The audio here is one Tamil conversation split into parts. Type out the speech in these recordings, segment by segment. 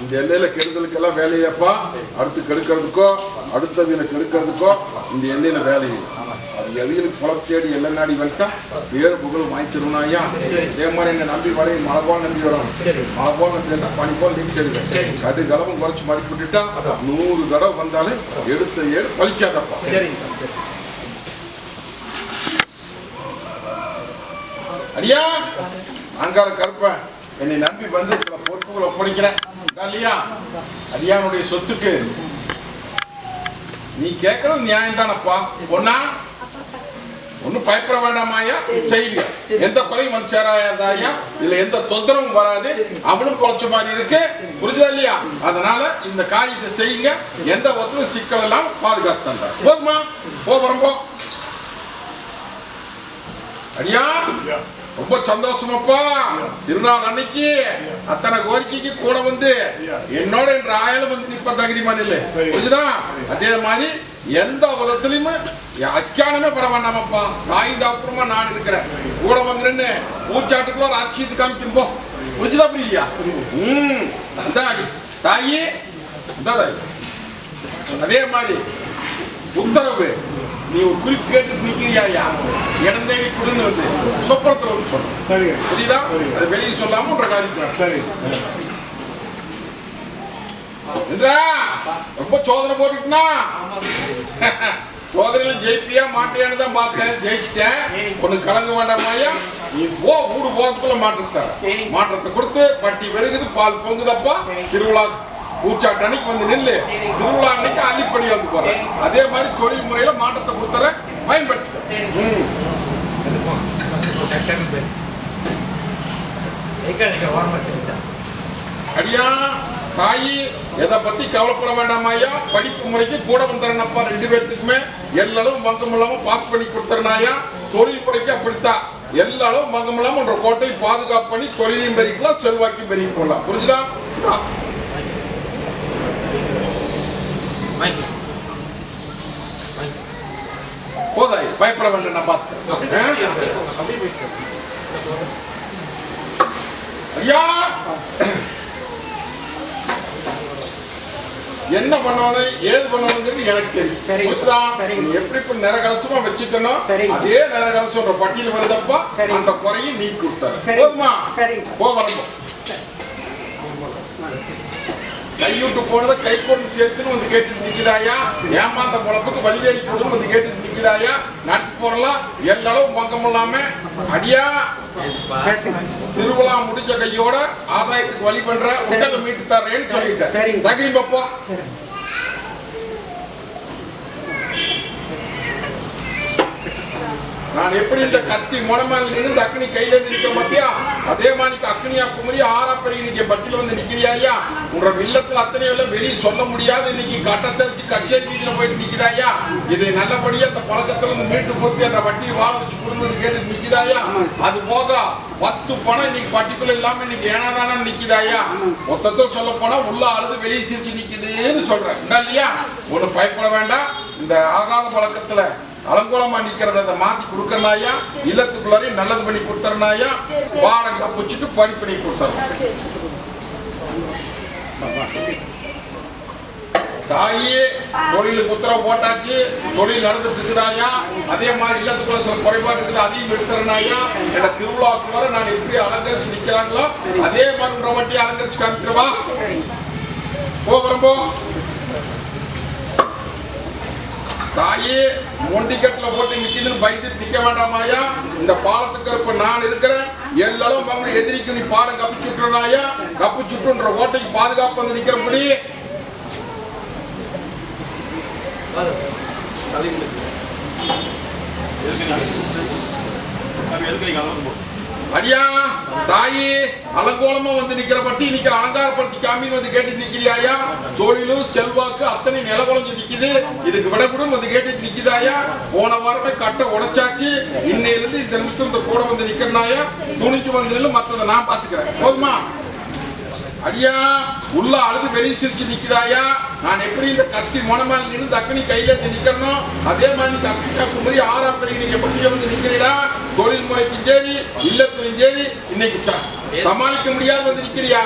இந்த எல்லையில கெடுதலுக்கெல்லாம் வேலையப்பா. அடுத்து கெடுக்கிறதுக்கோ அடுத்த வீணை கெடுக்கிறதுக்கோ இந்த எல்லையில வேலை. அது எவியலுக்கு புலம் தேடி எல்லை நாடி வந்துட்டா வேறு புகழ் வாங்கிச்சிருவா ஐயா. இதே மாதிரி என்ன நம்பி வரை மழை போல் நம்பி வரும் மழை போல் நம்பி வந்தா பனி போல் நீங்க தெரியுது கடு கலவும் குறைச்சு மதிப்பு விட்டுட்டா நூறு தடவை வந்தாலும் எடுத்த ஏடு பலிக்காதப்பா அடியா! அங்கார கருப்பன். என்னை நம்பி வந்து சில பொறுப்புகளை ஒப்படைக்கிறேன். இல்லையா? அடியானுடைய சொத்துக்கு. நீ கேட்கறது நியாயம் தானப்பா. ஒன்னா ஒன்னும் பயப்பட வேண்டாமாயா செய்யுங்க. எந்த குறையும் வந்து சேராதாயா இதுல எந்த தொந்தரவும் வராது. அவளும் குழச்ச மாதிரி இருக்கு. புரிஞ்சுதா இல்லையா? அதனால இந்த காரியத்தை செய்யுங்க. எந்த ஒத்துல சிக்கல் எல்லாம் பாதுகாத்து தந்தார். போதுமா? போறோம் போ. அடியா ரொம்ப சந்தோஷமாப்பா. திருநாள் அன்னைக்கு அத்தனை கோரிக்கைக்கு கூட வந்து என்னோட என்ற ஆயாலும் வந்து நிப்ப தகுதிமான் இல்லை. புரிஞ்சுதா? அதே மாதிரி எந்த விதத்திலையுமே அச்சானமே பட வேண்டாமப்பா. தாய் அப்புறமா நான் இருக்கிறேன். கூட வந்துருன்னு பூச்சாட்டுக்குள்ள ஒரு அதிசயத்து காமிக்கும் போ. புரிஞ்சுதா புரியலையா? ம் அதான் தாயி இந்த தாய். அதே மாதிரி உத்தரவு. நீ ஒரு குறிப்பு கேட்டு நிக்கிறியாயா இடம் தேடி கொடுன்னு வந்து சொப்பரத்துல வந்து சொல்றேன் சரிங்க புரியுதா அது வெளியே சொல்லாம காரியம் சரி ரொம்ப சோதனை போட்டுட்டுனா சோதனையில ஜெயிப்பியா மாட்டியான்னு தான் பார்த்தேன் ஜெயிச்சிட்டேன் உனக்கு கலங்க வேண்டாமாயா நீ போ ஊடு போறதுக்குள்ள மாற்றத்தை சரி. மாற்றத்தை கொடுத்து பட்டி பெருகுது பால் பொங்குதப்பா திருவிழா பூச்சாட்டு அன்னைக்கு வந்து நில்லு. திருவிழா அன்னைக்கு அள்ளிப்படி வந்து போறேன். அதே மாதிரி தொழில் முறையில மாற்றத்தை கொடுத்துறேன். பயன்படுத்தி ம் அடியா தாயி எதை பத்தி கவலைப்பட வேண்டாமாயா படிப்பு முறைக்கு கூட வந்துறேனப்பா ரெண்டு பேர்த்துக்குமே எல்லாரும் பங்கம் இல்லாம பாஸ் பண்ணி கொடுத்துறனாயா தொழில் முறைக்கு அப்படித்தான் எல்லாரும் பங்கம் இல்லாம உன்ற கோட்டை பாதுகாப்பு பண்ணி தொழிலையும் பெருக்கலாம் செல்வாக்கையும் பெருகி கொள்ளலாம். புரிஞ்சுதா போதாய் பயப்பட வேண்டாம் நான் பார்த்தேன் ஐயா என்ன பண்ணணும் ஏது பண்ணணுங்கிறது எனக்கு தெரியும். சரி. எப்படி இப்ப நிறகலசமா வச்சுக்கணும். அதே நிறகலசம்ன்ற பட்டியல் வருதப்பா. அந்த குறையும் நீக்கி சரி. போதுமா? சரி. போ வரம்போ கைவிட்டு போனதை கை கொண்டு சேர்த்துன்னு வந்து கேட்டுட்டு நிக்கிறாயா ஏமாந்த பொழப்புக்கு வழிவேலி கொடுன்னு வந்து கேட்டுட்டு நிக்கிறாயா நடத்தி போறலாம். எல்லாரும் பங்கம் இல்லாம அடியா? திருவிழா முடிஞ்ச கையோட ஆதாயத்துக்கு வழி பண்ற உடலை மீட்டு தர்றேன்னு சொல்லிட்டேன். சரி. தகுதி நான் எப்படி இந்த கத்தி முனமேல நின்று இந்த அக்னி கையில இருந்து நிக்கிற மத்தியா அதே மாதிரி அக்னியா குமரி ஆறா பெரிய இன்னைக்கு பட்டியல வந்து நிக்கிறியா ஐயா? உன்ற வில்லத்துல அத்தனை எல்லாம் வெளியே சொல்ல முடியாது. இன்னைக்கு கட்டத்தரிச்சு கச்சேரி வீதியில போயிட்டு நிக்கிறாயா இதை நல்லபடியா அந்த பழக்கத்துல இருந்து மீட்டு கொடுத்து என்ற வட்டியை வாழ வச்சு கொடுங்கன்னு கேட்டு நிக்கிறாயா அது போக பத்து பணம் இன்னைக்கு பட்டிக்குள்ள இல்லாம இன்னைக்கு ஏனாதானா நிக்குதாயா மொத்தத்தில் சொல்ல போனா உள்ள அழுது வெளியே சிரிச்சு நிக்குதுன்னு சொல்றேன். என்ன இல்லையா ஒண்ணு பயப்பட வேண்டாம். இந்த ஆகாத பழக்கத்துல அலங்கோலமா நிக்கிறத அதை மாத்தி கொடுக்கறனாயா? இல்லத்துக்குள்ளாரையும் நல்லது பண்ணி கொடுத்துறனாயா? பாடம் கப்பிச்சுட்டு படி பண்ணி கொடுத்துறோம். தாயே தொழிலுக்கு உத்தரவு போட்டாச்சு. தொழில் நடந்துட்டு இருக்குதாயா? அதே மாதிரி இல்லத்துக்குள்ள சில குறைபாடு இருக்குது அதையும் எடுத்துறனாயா? என்ற திருவிழாக்குள்ள நான் எப்படி அலங்கரிச்சு நிக்கிறாங்களோ அதே மாதிரி உன்ற வட்டி அலங்கரிச்சு காமிக்கிறவா? சரி போகிறோம்போ தாயே மொண்டிக்கட்டுல போட்டு நிற்கிதுன்னு பயந்து நிற்க வேண்டாமாயா இந்த பாலத்துக்கு இருப்ப நான் இருக்கிறேன். எல்லாரும் அவங்க எதிரிக்கு நீ பாடம் கப்பு கப்பிச்சுட்டுன்ற ஓட்டைக்கு பாதுகாப்பு வந்து நிக்கிறபடி. அடியா தாயி அலங்கோலமா வந்து நிக்கிற பட்டி இன்னைக்கு அலங்காரப்படுத்தி காமின்னு வந்து கேட்டு நிக்கிறியாயா? தொழிலும் செல்வாக்கு அத்தனை நிலகுலஞ்சு நிக்குது. இதுக்கு விடக்கூடும் வந்து கேட்டுட்டு நிக்குதாயா? போன வாரமே கட்ட உடைச்சாச்சு. இன்னையில இருந்து இந்த நிமிஷம் இந்த கூட வந்து நிக்கிறனாயா? துணிஞ்சு வந்து மத்தத மத்ததை நான் பாத்துக்கிறேன் போதுமா? அடியா உள்ள அழுது வெளியே சிரிச்சு நிக்கிறாயா நான் எப்படி இந்த கத்தி மொனமால் நின்று தக்கனி கையில இருந்து அதே மாதிரி நீங்க குமரி ஆறா பெரிய நீங்க எப்படி வந்து நிக்கிறீடா? தொழில் முறைக்கும் சரி இல்லத்திலும் சரி இன்னைக்கு சமாளிக்க முடியாது வந்து நிக்கிறியா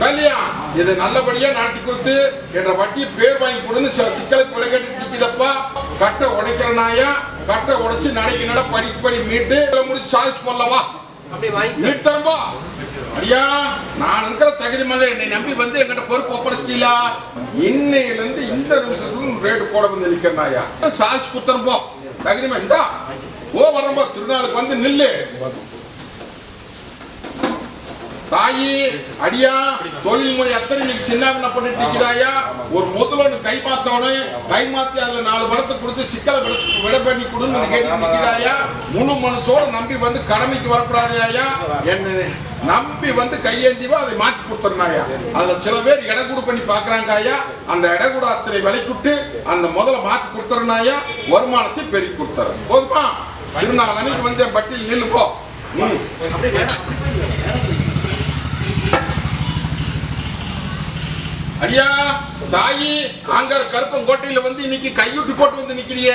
இல்லையா இதை நல்லபடியா நடத்தி கொடுத்து என்ற வட்டி பேர் வாங்கி கொடுன்னு சிக்கலுக்கு விட கேட்டு நிக்குதப்பா கட்டை உடைக்கிற நாயா? கட்டை உடைச்சு நடைக்கு நட படிச்சு படி மீட்டு முடிச்சு சாதிச்சு போடலவா அப்படியே வாங்கி சார். மீட் தரம்பா? ஐயா நான் இருக்கிற தகுதி மேல என்னை நம்பி வந்து எங்கிட்ட பொறுப்பு ஒப்படைச்சிட்டீங்களா? இன்னையில இருந்து இந்த நிமிஷத்துல ரேட்டு போட வந்து நிக்கிறேன் ஐயா சாதிச்சு குத்துறோம் போ தகுதி மேல ஓ வரம்போ. திருநாளுக்கு வந்து நில்லு. தாயி அடியா தொழில் முறை எத்தனை இன்னைக்கு சின்ன பண்ணிட்டு நிக்கிறாயா? ஒரு முதலொன்னு கை மாத்தவனு கை மாத்தி அதுல நாலு பணத்தை கொடுத்து சிக்கலை விட விட பண்ணி கொடுன்னு கேட்டு நிக்கிறாயா? முழு மனசோட நம்பி வந்து கடமைக்கு வரக்கூடாது ஐயா என்ன நம்பி வந்து கையேந்திவா அதை மாற்றி கொடுத்துருந்தாயா அதுல சில பேர் இடக்கூடு பண்ணி பாக்குறாங்க ஐயா அந்த இடக்கூட அத்தனை விலைக்குட்டு அந்த முதல்ல மாற்றி கொடுத்துருந்தாயா வருமானத்தை பெருக்கி கொடுத்துறேன் போதுமா? திருநாள் அன்னைக்கு வந்து பட்டியல் நில்லு போ ம் அப்படியே வேணாம். அடியா தாயி அங்க கருப்பன் கோட்டையில வந்து இன்னைக்கு கையூட்டு போட்டு வந்து நிக்கிறிய.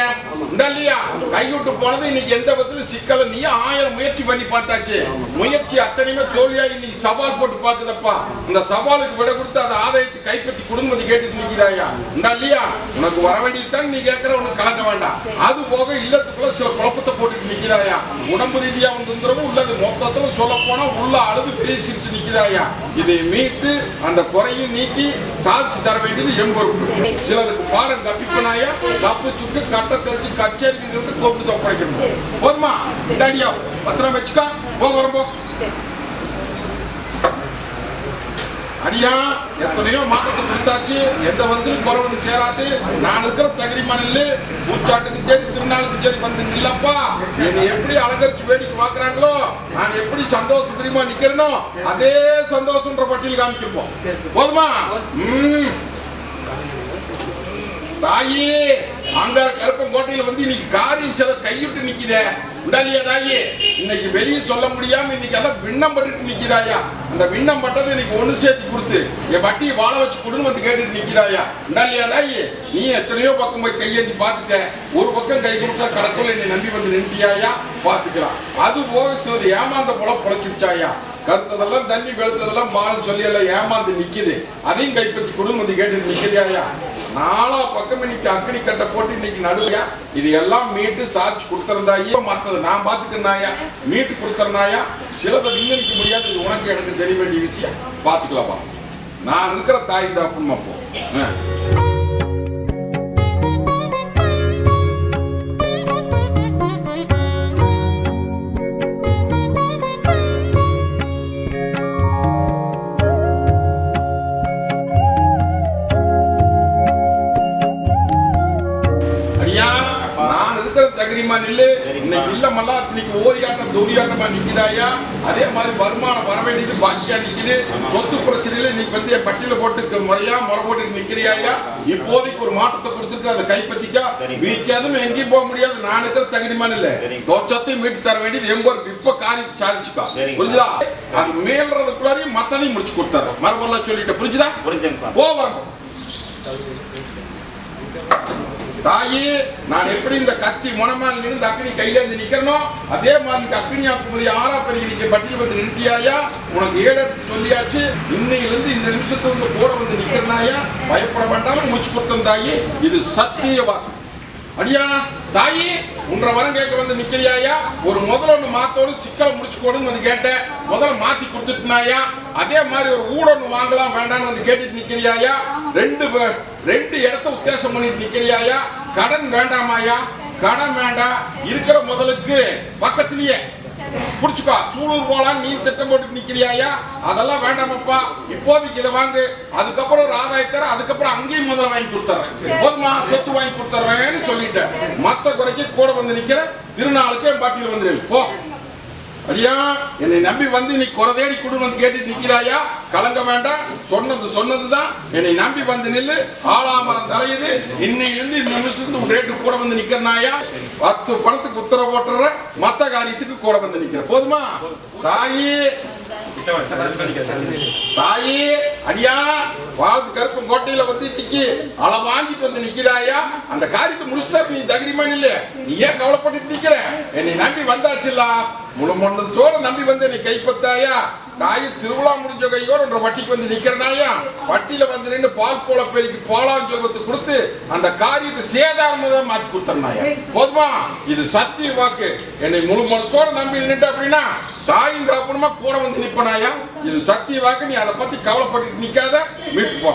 உண்டா இல்லையா? கையூட்டு போனது இன்னைக்கு எந்த விதத்துல சிக்கல நீ ஆயிரம் முயற்சி பண்ணி பார்த்தாச்சு. முயற்சி அத்தனையுமே தோல்வியா இன்னைக்கு சவால் போட்டு பாக்குதப்பா இந்த சவாலுக்கு விட கொடுத்து அதை ஆதாயத்தை கைப்பற்றி குடும்பத்தை கேட்டுட்டு நிக்கிறாயா? உண்டா இல்லையா? உனக்கு வர வேண்டியதுதான் நீ கேட்கற உனக்கு கலக்க வேண்டாம். அது போக இல்லத்துக்குள்ள சில குழப்பத்தை போட்டுட்டு நிக்கிறாயா? உடம்பு ரீதியா வந்து உள்ளது. மொத்தத்துல சொல்ல போனா உள்ள அழுது பேசிட்டு நிக்கிறாயா? இதை மீட்டு அந்த குறையும் நீக்கி சாதிச்சு தர இது என் பொறுப்பு. சிலருக்கு பாடம் கற்பிப்பனாயா தப்பு சுட்டு கட்ட தெரிஞ்சு கச்சேரி கூப்பிட்டு ஒப்படைக்கணும் போதுமா? இந்தாடியா பத்திரம் வச்சுக்கா. போ அடியா எத்தனையோ மாற்றத்தை கொடுத்தாச்சு. எந்த வந்து குறை வந்து சேராது. நான் இருக்கிற தகுதி மணல் பூச்சாட்டுக்கு சரி திருநாளுக்கு சரி வந்து இல்லப்பா என்னை எப்படி அலங்கரிச்சு வேடிக்கை பார்க்கறாங்களோ நான் எப்படி சந்தோஷ பிரியமா நிக்கிறேனோ அதே சந்தோஷன்ற பட்டியல் காமிக்கிறோம் போதுமா? உம் தாயி அங்கார கருப்பங்கோட்டையில் வந்து இன்னைக்கு காரியம் சில கைவிட்டு நிக்குதே. உண்டாலியா தாயி இன்னைக்கு வெளியே சொல்ல முடியாம இன்னைக்கு எல்லாம் விண்ணம் பட்டுட்டு நிக்கிறாயா அந்த விண்ணம் பட்டது இன்னைக்கு ஒண்ணு சேர்த்து கொடுத்து என் வட்டியை வாழ வச்சு கொடுன்னு வந்து கேட்டுட்டு நிக்கிறாயா உண்டாலியா தாயி நீ எத்தனையோ பக்கம் போய் கையேந்தி பார்த்துட்ட. ஒரு பக்கம் கை கொடுத்தா கடக்குள்ள என்னை நம்பி வந்து நின்றியாயா பார்த்துக்கலாம். அது போக சிவர் ஏமாந்த போல பொழைச்சிருச்சாயா கருத்ததெல்லாம் தண்ணி வெளுத்ததெல்லாம் மால் சொல்லி எல்லாம் ஏமாந்து நிக்குது. அதையும் கைப்பற்றி கொடுன்னு வந்து கேட்டுட்டு நிக்கிறியாயா நாலா பக்கம் இன்னைக்கு அக்னி கட்டை போட்டு இன்னைக்கு நடுவையா? இது எல்லாம் மீட்டு சாட்சி கொடுத்துருந்தாயா? மற்றது நான் பாத்துக்கிறனாயா மீட்டு கொடுத்துருந்தாயா? சிலதை விண்ணடிக்க முடியாது. இது உனக்கு எனக்கு தெரிய வேண்டிய விஷயம். பாத்துக்கலாமா நான் இருக்கிற தாய் தான் அப்போ முறையா முறை போட்டு நிக்கிறியாயா இப்போதைக்கு ஒரு மாற்றத்தை கொடுத்துட்டு அதை கைப்பற்றிக்கா வீட்டாதும் எங்கேயும் போக முடியாது. நான் இருக்கிற தகுதிமா இல்ல. தோச்சத்தையும் மீட்டு தர வேண்டியது எங்க இருக்கு இப்ப காரியத்தை சாதிச்சுக்கா. புரிஞ்சுதா? அது மேல்றதுக்குள்ளாரையும் மத்தனையும் முடிச்சு கொடுத்தாரு மரபெல்லாம் சொல்லிட்டு புரிஞ்சுதா? புரிஞ்சுங்கப்பா போ வரணும் தாயி நான் எப்படி இந்த கத்தி முனமால் நின்று அக்னி கையில இருந்து நிக்கிறனோ அதே மாதிரி அக்னி ஆக்குமதி ஆறா பெருகி நிக்க பட்டியல் வந்து நிறுத்தியாயா? உனக்கு ஏட சொல்லியாச்சு இன்னையிலிருந்து இந்த நிமிஷத்துல இருந்து கூட வந்து நிக்கிறனாயா பயப்பட வேண்டாம் முடிச்சு கொடுத்தேன் தாயி. இது சத்திய வாக்கு. அடியா தாயி உன்ற வரம் கேட்க வந்து நிக்கிறியாயா ஒரு முதல்ல ஒன்று மாத்தோடு சிக்கலை முடிச்சு கொடுன்னு வந்து கேட்டேன். முதல்ல மாத்தி கொடுத்துட்டுனாயா? அதே மாதிரி ஒரு ஒண்ணு வாங்கலாம் வேண்டாம்னு வந்து கேட்டுட்டு நிக்கிறியாயா? ரெண்டு ரெண்டு இடத்த உத்தேசம் பண்ணிட்டு நிக்கிறியாயா? கடன் வேண்டாமாயா? கடன் வேண்டாம். இருக்கிற முதலுக்கு பக்கத்திலேயே. புடிச்சுக்கோ சூலூர் போலாம் நீ திட்டம் போட்டு நிக்கிறியாயா? அதெல்லாம் வேண்டாமப்பா. இப்போதைக்கு இதை வாங்கு. அதுக்கப்புறம் ஒரு ஆதாயம் தர அதுக்கப்புறம் அங்கேயும் முதல்ல வாங்கி கொடுத்துறேன் போதுமா? சொத்து வாங்கி கொடுத்துறேன்னு சொல்லிட்டேன். மத்த குறைக்கு கூட வந்து நிக்கிற திருநாளுக்கு என் பாட்டியில் வந்துரு போ. அடியா என்னை நம்பி வந்து நீ குறை தேடி கொடு வந்து நிக்கிறாயா? கலங்க வேண்டாம். சொன்னது சொன்னதுதான். என்னை நம்பி வந்து நில்லு. ஆளாமரம் தலையுது. இன்னையிலிருந்து இந்த நிமிஷத்துக்கு உன் ரேட்டு கூட வந்து நிக்கிறனாயா? பத்து பணத்துக்கு உத்தரவு போட்டுற மத்த காரியத்துக்கு கூட வந்து நிக்கிற போதுமா? தாயே தாயி அடியா வாழ்த்து கருப்பும் கோட்டையில வந்து நிக்கி அள வாங்கிட்டு வந்து நிக்கிறாயா அந்த காரியத்தை முடிச்சுட்டா நீ தகிரிமா இல்ல நீ ஏன் கவலைப்பட்டு நிக்கிற? என்னை நம்பி வந்தாச்சுல்ல? முழு மொண்டு சோற நம்பி வந்து என்னை கைப்பத்தாயா? தாய் திருவிழா முடிஞ்ச கையோட உன்ற வட்டிக்கு வந்து நிக்கிறனாயா? வட்டியில வந்து நின்று பால் போல பெருக்கி சொல்வத்து கொடுத்து அந்த காரியத்தை சேதாரமாக மாத்தி கொடுத்தனாயா போதுமா? இது சத்திய வாக்கு. என்னை முழு மனசோட நம்பி நின்றுட்டு அப்படின்னா தாயின் தகப்பனுமா கூட வந்து நிப்பனாயா? இது சத்திய வாக்கு நீ அதை பத்தி கவலைப்பட்டு நிக்காத வீட்டு போ.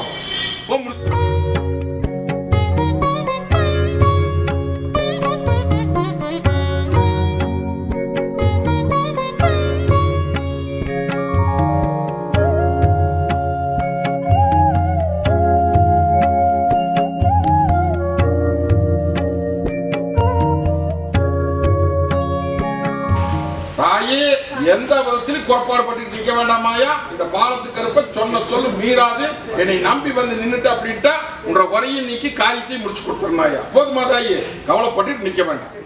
எந்த விதத்திலும் குறப்பாடு பட்டு நிக்க வேண்டாமாயா இந்த பாலத்துக்கு இருப்ப சொன்ன சொல்லு மீறாது. என்னை நம்பி வந்து நின்னுட்டு அப்படின்ட்டா உன்ற வரையும் நீக்கி காரியத்தை முடிச்சு கொடுத்துருந்தாயா போதுமா தாயே? கவலைப்பட்டு நிக்க வேண்டாம்.